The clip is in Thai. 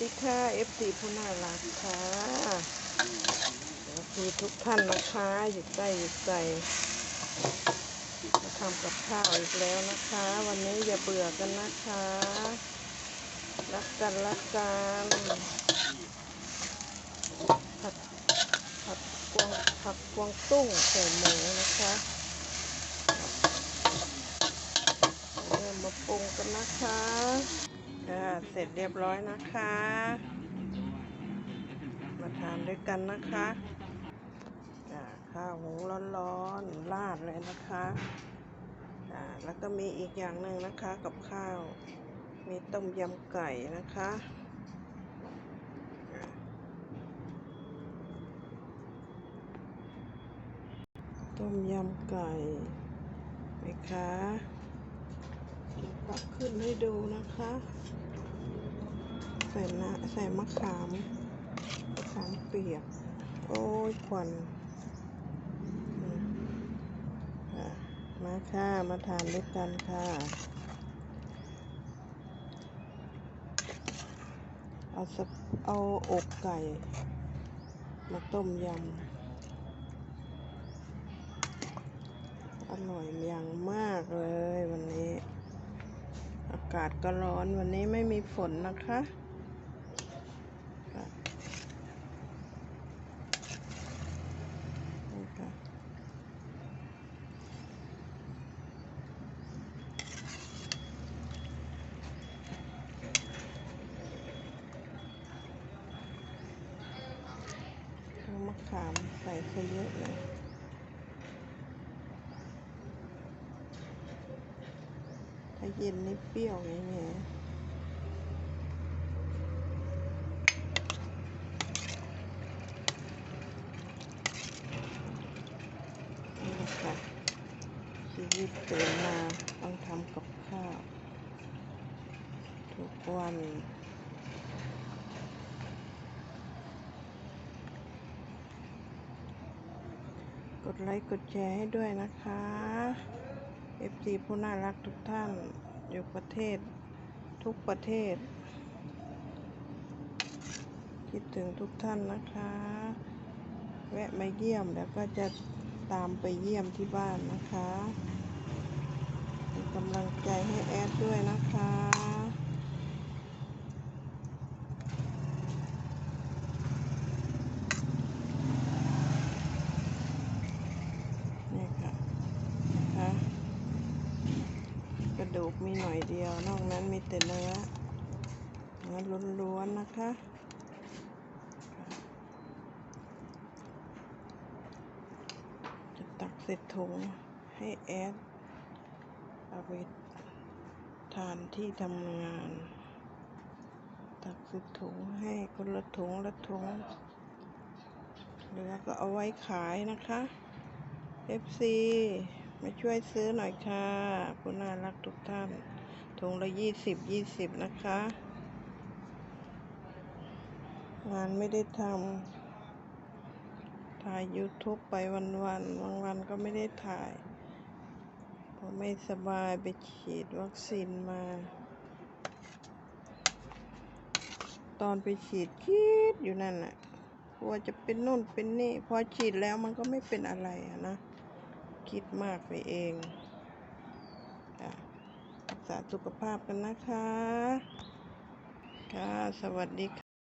ดีค่ะ FC ผู้น่ารักค่ะสวัสดีทุกท่านนะคะอยู่ใกล้อยู่ไกลมาทำกับข้าวอีกแล้วนะคะ วันนี้อย่าเบื่อกันนะคะ รักกันรักกันผัดผัดกวางผักกวางตุ้งใส่หมูนะคะเริ่มมาปรุงกันนะคะอ่า สร็จเรียบร้อยนะคะ มาทานด้วยกันนะคะอ่าข้าวหุงร้อนๆราดเลยนะคะอ่าแล้วก็มีอีกอย่างหนึ่งนะคะกับข้าว มีต้มยำไก่นะคะต้มยำไก่ไหมคะตักขึ้นให้ดูนะคะ ส่น้ำใส่มะขามมะขามเปียก โอ้ยควันมาค่ะ มาทานด้วยกันค่ะ เอาสักเอาอกไก่ มาต้มยำ อร่อยอย่างมากเลยวันนี้ อากาศก็ร้อนวันนี้ไม่มีฝนนะคะนี่ค่ะเอามะ ขามใส่ซะเยอะเลยถ้าเย็นนี่เปรี้ยวไงแง่ค่ะชีวิตตื่นมาต้องทำกับข้าว ทุกวัน กดไลค์กดแชร์ให้ด้วยนะคะ FG ผู้น่ารักทุกท่านอยู่ประเทศทุกประเทศ คิดถึงทุกท่านนะคะ แวะมาเยี่ยมแล้วก็จะตามไปเยี่ยมที่บ้านนะคะเป็นกำลังใจให้แอดด้วยนะคะ นี่ค่ะนะคะ กระดูกมีหน่อยเดียวนอกนั้นมีแต่เนื้อเนื้อล้วนๆนะคะจะตักเสร็จถุงให้แอดเอาไปทานที่ทำงาน ตักเสร็จถุงให้คนละถุงละถุงเหลือก็เอาไว้ขายนะคะ FC มาช่วยซื้อหน่อยค่ะคุณน่ารักทุกท่านถุงละยี่สิบยี่สิบนะคะ งานไม่ได้ทำถ่าย YouTube ไปวันวันบางวันก็ไม่ได้ถ่ายเพราะไม่สบายไปฉีดวัคซีนมา ตอนไปฉีดคิดอยู่นั่นน่ะกลัวจะเป็นนู่นเป็นนี่ พอฉีดแล้วมันก็ไม่เป็นอะไรอะนะ คิดมากไปเองรักษาสุขภาพกันนะคะ ค่ะ สวัสดีค่ะ